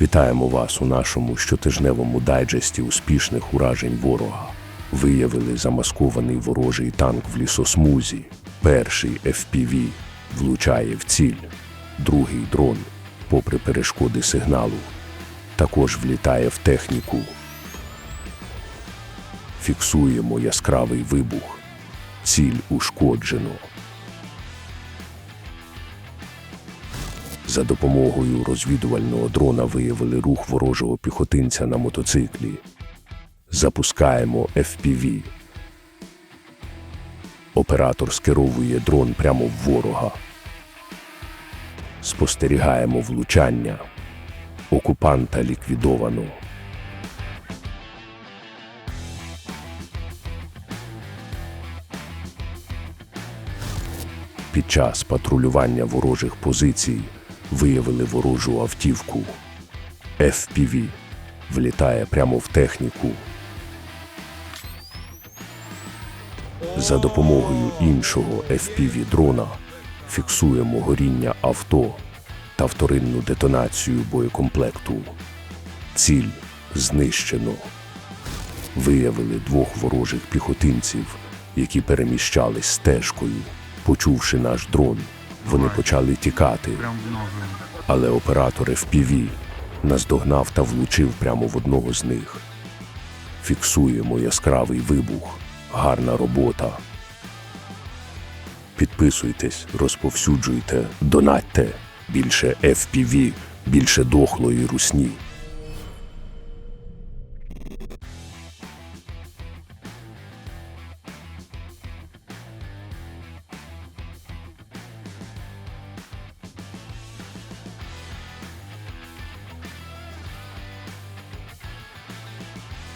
Вітаємо вас у нашому щотижневому дайджесті успішних уражень ворога. Виявили замаскований ворожий танк в лісосмузі. Перший FPV влучає в ціль, другий дрон, попри перешкоди сигналу, також влітає в техніку. Фіксуємо яскравий вибух. Ціль ушкоджено. За допомогою розвідувального дрона виявили рух ворожого піхотинця на мотоциклі. Запускаємо FPV. Оператор скеровує дрон прямо в ворога. Спостерігаємо влучання. Окупанта ліквідовано. Під час патрулювання ворожих позицій виявили ворожу автівку. FPV влітає прямо в техніку. За допомогою іншого FPV-дрона фіксуємо горіння авто та вторинну детонацію боєкомплекту. Ціль знищено. Виявили двох ворожих піхотинців, які переміщались стежкою. Почувши наш дрон, вони почали тікати, але оператор FPV наздогнав та влучив прямо в одного з них. Фіксуємо яскравий вибух. Гарна робота. Підписуйтесь, розповсюджуйте, донатьте. Більше FPV, більше дохлої русні.